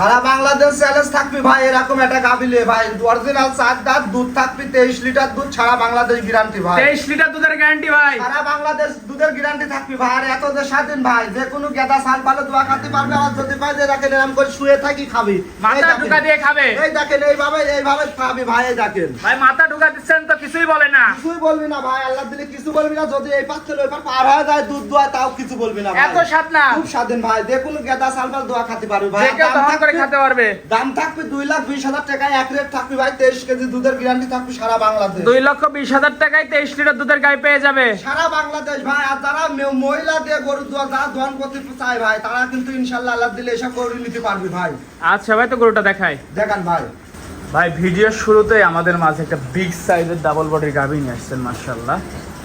সারা Bangladesh challenge থাকবি ভাই, এরকম একটা গাবিলে ভাই। অরিজিনাল চার দাঁত, দুধ থাকবি তেইশ লিটার দুধ, সারা বাংলাদেশ গ্যারান্টি ভাই। তেইশ লিটার দুধের গ্যারান্টি ভাই। সারা বাংলাদেশ দুধের গ্যারান্টি থাকবি ভাই। আর এত যে স্বাধীন ভাই যে কোনো গেদা সাল পালে দোয়া খাতে পারবে আর যদি পাই যে দেখেন এরকম করে শুয়ে থাকি খাবি। মাথা ঢুকা দিয়ে খাবে। এই দেখেন এইভাবে এইভাবে খাবি ভাই এই দেখেন। ভাই মাথা ঢুকা দিচ্ছেন তো কিছুই বলে না। কিছুই বলবি না ভাই আল্লাহ দিলে কিছু বলবি না। যদি এই পাচ্ছিল ওই পার পার হয়ে যায় দুধ দোয়া তাও কিছু বলবি না এত স্বাদ না। খুব স্বাধীন ভাই যে কোনো গেদা সালপাল দোয়া খাতে পারবি ভাই। দাম করে খেতে পারবে। দাম থাকবে দুই লাখ বিশ হাজার টাকায় এক রেট থাকবে ভাই। তেইশ কেজি দুধের গ্যারান্টি থাকবে সারা বাংলাদেশ। দুই লক্ষ বিশ হাজার টাকায় তেইশ লিটার দুধের গাই পেয়ে যাবে। সারা বাংলাদেশ ভাই আর যারা মহিলা দিয়ে গরু দোয়া যা দোয়ান করতে চায় ভাই তারা কিন্তু ইনশাল্লাহ আল্লাহ দিলে এসব গরু নিতে পারবে ভাই। আচ্ছা ভাই তো গরুটা দেখাই। দেখান ভাই। ভাই ভিডিওর শুরুতেই আমাদের মাঝে একটা বিগ সাইজের ডাবল বডির গাভি নিয়ে আসছেন মার্শাল্লাহ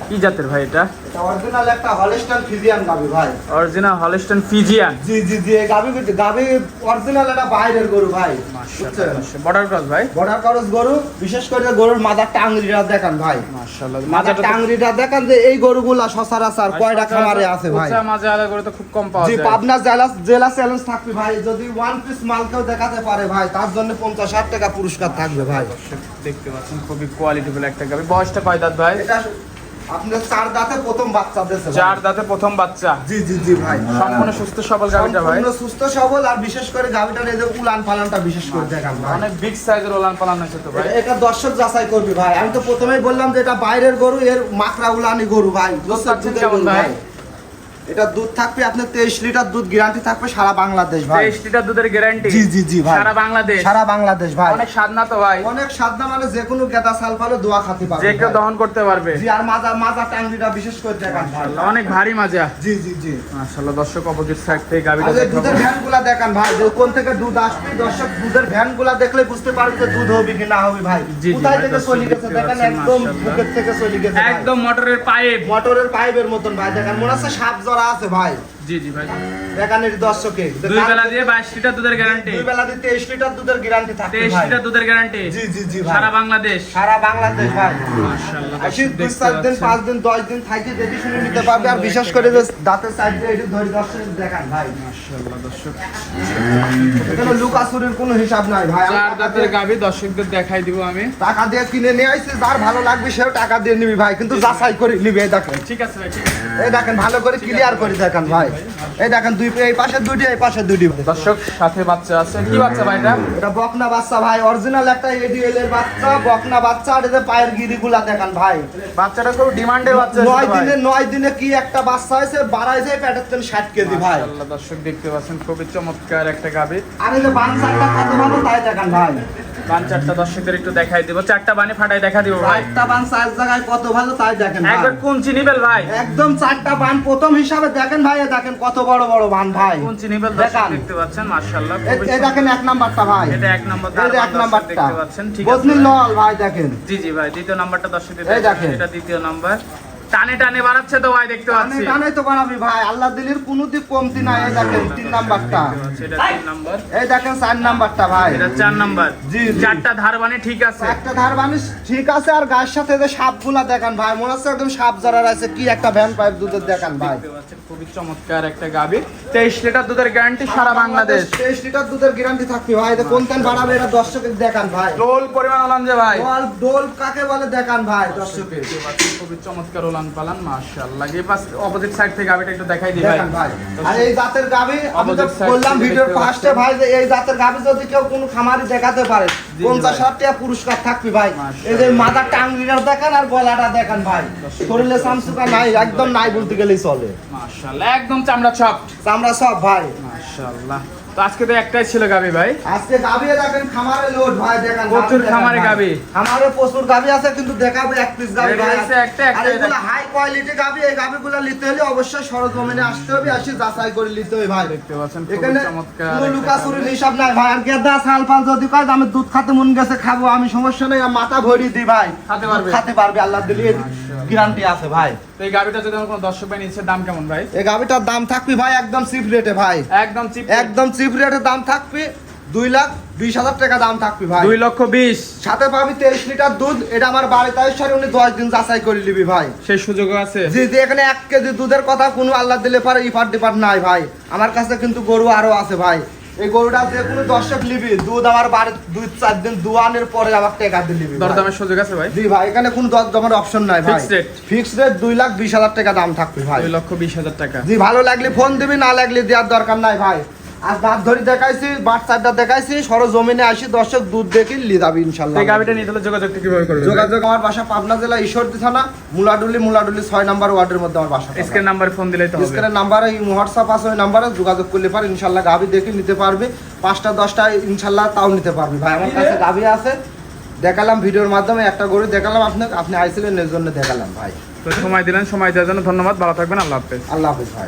কি জাতের ভাই এটা? এটা অরিজিনাল একটা হলিস্টান ফিজিয়ান গাবি ভাই। অরিজিনাল হলিস্টন ফিজিয়ান জি জি জি গাবি গাবি অরিজিনাল একটা বাইরের গরু ভাই বর্ডার ক্রস ভাই? বর্ডার করস গরু বিশেষ করে গরুর মাদার টাংরিটা দেখান ভাই। মার্শাল্লাহ মাদার টাংরিটা দেখান যে এই গরুগুলা সচরাচর কয়টা খামারে আছে ভাই। মাজা আলাদা করে তো খুব কম পাওয়া জি পাবনা জেলা জেলা চ্যালেঞ্জ থাকবে ভাই। যদি ওয়ান পিস মাল কেউ দেখাতে পারে ভাই তার জন্য পঞ্চাশ ষাট টাকা পুরস্কার থাকবে ভাই। দেখতে পাচ্ছেন খুবই কোয়ালিটিফুল একটা গাভি বয়সটা কয় দাঁত ভাই? এটা আপনার চার দাঁতে প্রথম বাচ্চা চার দাঁতে প্রথম বাচ্চা। জি জি জি ভাই। সম্পূর্ণ সুস্থ সবল ভাই। সম্পূর্ণ সুস্থ সবল আর বিশেষ করে গাভিটার এই যে উলান পালানটা বিশেষ করে দেখান ভাই। অনেক বিগ সাইজের উলান পালান হয়েছে তো ভাই। এটা- দর্শক যাচাই করবি ভাই। আমি তো প্রথমেই বললাম যে এটা বাইরের গরু এর মাকড়া উলানি গরু ভাই। কেমন গরু ভাই? এটা দুধ থাকবে আপনার তেইশ লিটার দুধ গ্যারান্টি থাকবে সারা বাংলাদেশ ভাই। তেইশ লিটার দুধের গ্যারান্টি জি জি জি ভাই। সারা বাংলাদেশ? সারা বাংলাদেশ ভাই। অনেক স্বাদ না তো ভাই। অনেক সাদা মানে যে কোনো গেদা সাল পালে দোয়া খাতে পারবে যে কেউ দহন করতে পারবে। জি আর মাজা মাজা টাঙ্গিটা বিশেষ করে দেখান ভাই। অনেক ভারী মাজা। জি জি জি। মাশাআল্লাহ দর্শক অপোজিট সাইড থেকে গাবিটা আর এই দুধের দেখাবো ভ্যানগুলা দেখান ভাই। যে কোন থেকে দুধ আসবে দর্শক দুধের ভ্যানগুলা দেখলে বুঝতে পারবে যে দুধ হবে কি না হবে ভাই। জি, জি, কোথায় থেকে চলে গেছে? দেখেন একদম। বুকের থেকে চলে গেছে একদম মোটরের পাইপ। মোটরের পাইপের মতন ভাই। দেখেন মনে হচ্ছে সাপ জরা আছে ভাই। জি জি ভাই। দেখেন দর্শকে দুই বেলা দিয়ে বাইশ লিটার দুধের গ্যারান্টি দুই বেলা দিয়ে তেইশ লিটার দুধের গ্যারান্টি থাকবে তেইশ লিটার দুধের গ্যারান্টি জি জি জি ভাই। সারা বাংলাদেশ। সারা বাংলাদেশ ভাই। মাশাআল্লাহ আসি দুই চার দিন পাঁচ দিন দশ দিন থাকি দেখে শুনে নিতে পারবে। আর বিশেষ করে যে দাঁতের সাইড দিয়ে এটি ধরে দর্শক দেখান ভাই। মাশাআল্লাহ দর্শক। এখানে লুকাচুরির কোনো হিসাব নাই ভাই। চার দাঁতের গাবি দর্শকদের দেখাই দিব আমি। টাকা দিয়ে কিনে নিয়ে আইছি যার ভালো লাগবে সেও টাকা দিয়ে নিবি ভাই। কিন্তু যাচাই করে নিবি ঠিক আছে ভাই ঠিক আছে। এই দেখেন ভালো করে ক্লিয়ার করে দেখেন ভাই। এই দেখেন দুই এই পাশে দুইটি এই পাশে দুইটি দর্শক সাথে বাচ্চা আছে। কি বাচ্চা ভাই এটা? এটা বকনা বাচ্চা ভাই অরিজিনাল একটা এডিএল এর বাচ্চা বকনা বাচ্চা আর এদের পায়ের গিরিগুলা দেখেন ভাই। বাচ্চাটা খুব ডিমান্ডের বাচ্চা নয় দিনে নয় দিনে কি একটা বাচ্চা হয়েছে? বাড়াইছে প্যাটাচ্ছেন ষাট কেজি ভাই। দর্শক দেখতে পাচ্ছেন খুবই চমৎকার একটা গাবি আর এই যে বানসারটা কত ভালো তাই দেখেন ভাই। বান চারটা দর্শকদের একটু দেখাই দিব। চারটা বানি ফাটাই দেখা দিব ভাই। চারটা বান চার জায়গায় কত ভালো তাই দেখেন একবার কোন চিনিবেল ভাই? একদম চারটা বান প্রথম হিসাবে দেখেন ভাই দেখেন কত বড় বড় বান ভাই। কোন চিনিবেল দেখান। দেখতে পাচ্ছেন মাশাআল্লাহ এই দেখেন এক নাম্বারটা ভাই। এটা এক নম্বর যে এক নাম্বারটা। দেখতে পাচ্ছেন ঠিক আছে বদনি লল ভাই দেখেন। জি জি ভাই দ্বিতীয় নাম্বারটা দর্শকদের এই দেখেন। এটা দ্বিতীয় নাম্বার। টানে টানে বাড়াচ্ছে তো ভাই দেখতে পাচ্ছি। টানে তো বানাবি ভাই আল্লাহ দিলির কোনো দিক কমতি নাই। এই দেখেন তিন নাম্বারটা। এটা তিন নাম্বার। এই দেখেন চার নাম্বারটা ভাই। এটা চার নাম্বার। জি। চারটা ধার বানি ঠিক আছে। একটা ধার বানিস ঠিক আছে আর গায়ের সাথে যে সাপগুলা দেখান ভাই মনে হচ্ছে একদম সাপ জড়ার আছে কি একটা ভ্যান পাইপ দুধের দেখান ভাই। খুবই চমৎকার একটা গাবি তেইশ লিটার দুধের গ্যারান্টি সারা বাংলাদেশ তেইশ লিটার দুধের গ্যারান্টি থাকবে ভাই এটা কোন তেন বাড়াবে এটা দর্শকের দেখান ভাই। ডোল পরিমাণ হলাম যে ভাই। ডোল ডোল কাকে বলে দেখান ভাই দর্শকের। খুবই চমৎকার ওলান পালান মাশাআল্লাহ। এই পাশ অপোজিট সাইড থেকে গাবিটা একটু দেখাই দিই ভাই। আর এই জাতের গাবি আমি তো বললাম ভিডিওর ফার্স্টে ভাই যে এই জাতের গাবি যদি কেউ কোনো খামারি দেখাতে পারে জি, পঞ্চাশ ভাই। হাজার টাকা পুরস্কার থাকবে ভাই। এই যে মাথার টাঙ্গিটা দেখান আর গলাটা দেখান ভাই। শরীরে সামসুকা নাই একদম নাই বলতে গেলেই চলে। মাশাআল্লাহ একদম চামড়া ছপ আমরা সব ভাই। মাশাআল্লাহ। তো আজকে তো একটাই ছিল গাবি ভাই। আজকে গাবি দেখেন খামারে লোড ভাই দেখেন প্রচুর খামারে। গাভী। খামারে প্রচুর গাবি আছে কিন্তু দেখাবো এক পিস গাবি ভাই। হয়েছে একটা, আর এগুলো হাই কোয়ালিটি গাবি এই গাবিগুলো নিতে হলে অবশ্যই সরজমিনে আসতে হবে আসি যাচাই করে নিতে হবে ভাই। দেখতে পাচ্ছেন এখানে চমৎকার কোনো একটা লুকাচুরির গাভী। হিসাব নাই ভাই আর গেদা সাল ফাল যদি কয় আমি দুধ খাতে মন গেছে খাব আমি সমস্যা নেই মাথা ভরি দিই ভাই। খাতে পারবে। খাতে পারবে আল্লাহ দিলে গ্যারান্টি আছে ভাই। এই গাবিটা যদি আমার কোনো দর্শক ভাই নিচ্ছে দাম কেমন ভাই? এই গাবিটার দাম থাকবে ভাই একদম চিপ রেটে ভাই। একদম চিপ একদম চিপ রেটে দাম থাকবে দুই লাখ বিশ হাজার টাকা দাম থাকবে ভাই। দুই লক্ষ বিশ। সাথে পাবি তেইশ লিটার দুধ এটা আমার বাড়িতে আসছে উনি দশ দিন যাচাই করে নিবি ভাই। সেই সুযোগ আছে। জি জি এখানে এক কেজি দুধের কথা কোনো আল্লাহ দিলে পারে ইফার ডিপার নাই ভাই। আমার কাছে কিন্তু গরু আরও আছে ভাই। এই গরুটা যে কোনো দর্শক নিবি দুধ আমার বাড়ি দুই চার দিন দুয়ানের পরে টাকা দিয়ে নিবি দরদামের সুযোগ আছে ভাই? জি ভাই এখানে কোনো অপশন নাই ভাই। Rate? ফিক্সড রেট দুই লাখ বিশ হাজার টাকা দাম থাকবে ভাই। দুই লক্ষ বিশ হাজার টাকা। জি ভালো লাগলে ফোন দিবি না লাগলে দেওয়ার দরকার নাই ভাই। আজ দাঁত ধরি দেখাইছি বাচ্চাটা দেখাইছি সরো জমিনে আসি দর্শক দুধ দেখি লি যাবি ইনশাল্লাহ। এই নিয়ে তাহলে যোগাযোগটা কীভাবে করবে যোগাযোগ আমার বাসা পাবনা জেলা ঈশ্বরদী থানা মুলাডুলি মুলাডুলি ছয় নাম্বার ওয়ার্ডের মধ্যে আমার বাসা স্ক্রিন নাম্বার ফোন দিলেই তো হবে। স্ক্রিনের নাম্বারে হোয়াটসঅ্যাপ আছে ওই নাম্বারে যোগাযোগ করলে পারে ইনশাল্লাহ দেখে নিতে পারবে। পাঁচটা দশটা ইনশাল্লাহ তাও নিতে পারবে। ভাই আমার কাছে গাভি আছে। দেখালাম ভিডিওর মাধ্যমে একটা গরু দেখালাম আপনাকে আপনি আইছিলেন এর জন্য দেখালাম ভাই। তো সময় দিলেন সময় দেওয়ার জন্য ধন্যবাদ ভালো থাকবেন আল্লাহ হাফেজ। আল্লাহ হাফিজ ভাই।